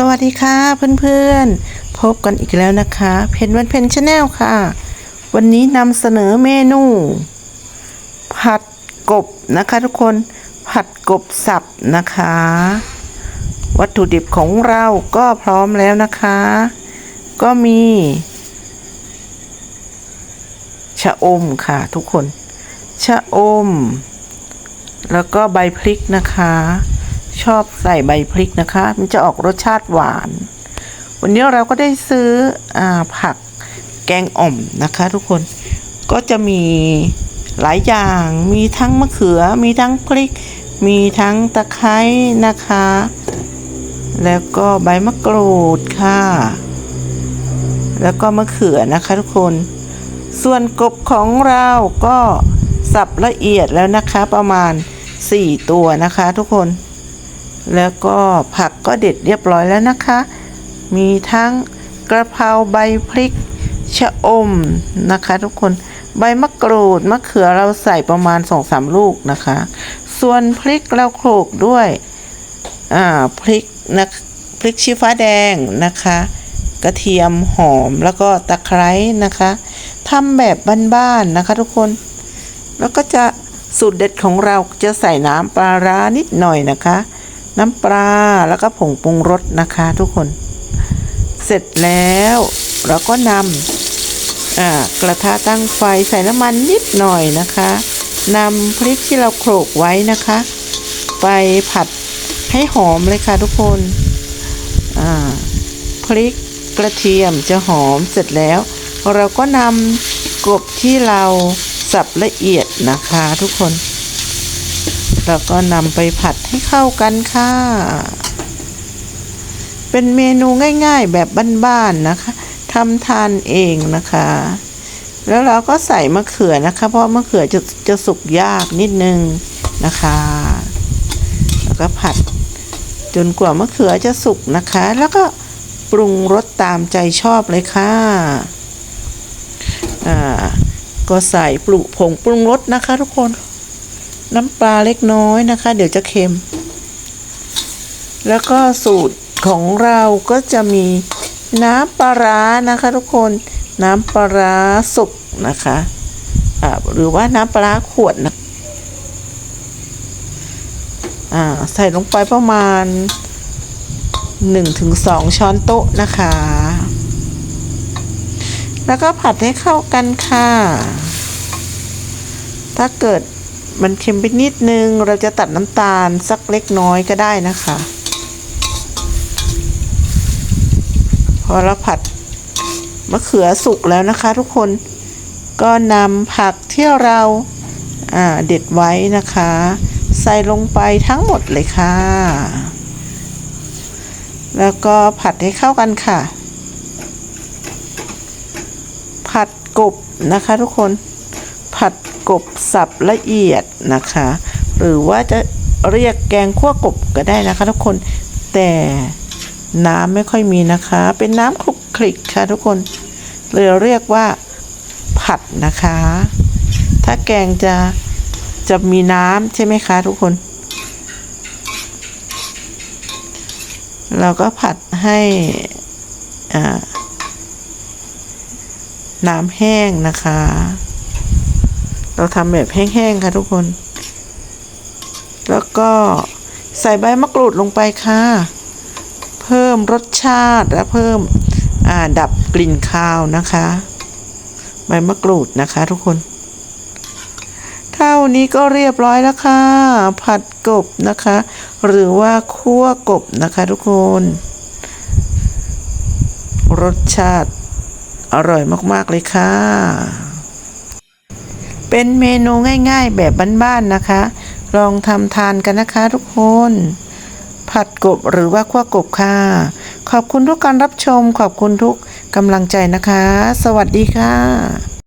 สวัสดีค่ะเพื่อนๆ พบกันอีกแล้วนะคะ เพนวันเพนชาแนลค่ะ วันนี้นำเสนอเมนู ผัดกบนะคะทุกคนผัดกบสับนะคะ วัตถุดิบของเราก็พร้อมแล้วนะคะ ก็มีชะอมค่ะทุกคน ชะอม แล้วก็ใบพริกนะคะ ชอบใส่ใบพริกนะคะ มันจะออกรสชาติหวาน วันนี้เราก็ได้ซื้ออผักแกงอ่อมนะคะ ทุกคนก็จะมีหลายอย่าง มีทั้งมะเขือ มีทั้งพริก มีทั้งตะไคร้นะคะ แล้วก็ใบมะกรูดค่ะ แล้วก็มะเขือนะคะทุกคน ส่วนกบของเราก็สับละเอียดแล้วนะคะประมาณ 4 ตัวนะคะทุกคน แล้วก็ผักก็เด็ดเรียบร้อยแล้วนะคะ มีทั้งกระเพราใบพริกชะอมนะคะ ทุกคนใบมะกรูดมะเขือเราใส่ประมาณ2-3ลูกนะคะ ส่วนพริกเราโขลกด้วยอ่าพริกนะพริกชี้ฟ้าแดงนะคะ กระเทียมหอมแล้วก็ตะไคร้นะคะทำแบบบ้านๆนะคะ ทุกคน แล้วก็จะสูตรเด็ดของเราจะใส่น้ำปลาร้านิดหน่อยนะคะ น้ำปลาแล้วก็ผงปรุงรสนะคะทุกคน เสร็จแล้วเราก็นำกระทะตั้งไฟใส่น้ำมันนิดหน่อยนะคะนำพริกที่เราโขลกไว้นะคะ ไปผัดให้หอมเลยค่ะทุกคนพริกกระเทียมจะหอมเสร็จแล้ว เราก็นำกบที่เราสับละเอียดนะคะทุกคน แล้วก็นำไปผัดให้เข้ากันค่ะ เป็นเมนูง่ายๆแบบบ้านๆนะคะทำทานเองนะคะ แล้วเราก็ใส่มะเขือนะคะ เพราะมะเขือจะจะสุกยากนิดนึงนะคะ แล้วก็ผัดจนกว่ามะเขือจะสุกนะคะ แล้วก็ปรุงรสตามใจชอบเลยค่ะ อ่า ก็ใส่ปลุผงปรุงรสนะคะทุกคน น้ำปลาเล็กน้อยนะคะ เดี๋ยวจะเค็ม แล้วก็สูตรของเราก็จะมีน้ำปลาร้านะคะทุกคนน้ำปลาร้าสุกนะคะหรือว่าน้ำปลาร้าขวดนะใส่ลงไปประมาณ 1-2 ช้อนโต๊ะนะคะ แล้วก็ผัดให้เข้ากันค่ะ ถ้าเกิด มันเค็มไปนิดนึง เราจะตัดน้ำตาลสักเล็กน้อยก็ได้นะคะ พอเราผัดมะเขือสุกแล้วนะคะ ทุกคนก็นำผักที่เราาเด็ดไว้นะคะ ใส่ลงไปทั้งหมดเลยค่ะ แล้วก็ผัดให้เข้ากันค่ะ ผัดกบนะคะทุกคนผัด กบสับละเอียดนะคะ หรือว่าจะเรียกแกงคั่วกบก็ได้นะคะ ทุกคนแต่น้ำไม่ค่อยมีนะคะ เป็นน้ำคลุกคลิกค่ะทุกคนเลยเรียกว่าผัดนะคะ ถ้าแกงจะจะมีน้ำใช่ไหมคะทุกคน เราก็ผัดให้น้ำแห้งนะคะ เราทำแบบแห้งๆค่ะทุกคน แล้วก็ใส่ใบมะกรูดลงไปค่ะ เพิ่มรสชาติและเพิ่มดับกลิ่นคาวนะคะ ใบมะกรูดนะคะทุกคน เท่านี้ก็เรียบร้อยแล้วค่ะ ผัดกบนะคะ หรือว่าคั่วกบนะคะทุกคน รสชาติอร่อยมาก ๆ เลยค่ะ เป็นเมนูง่ายๆแบบบ้านๆนะคะ ลองทำทานกันนะคะทุกคน ผัดกบหรือว่าคั่วกบค่ะ ขอบคุณทุกการรับชม ขอบคุณทุกกำลังใจนะคะ สวัสดีค่ะ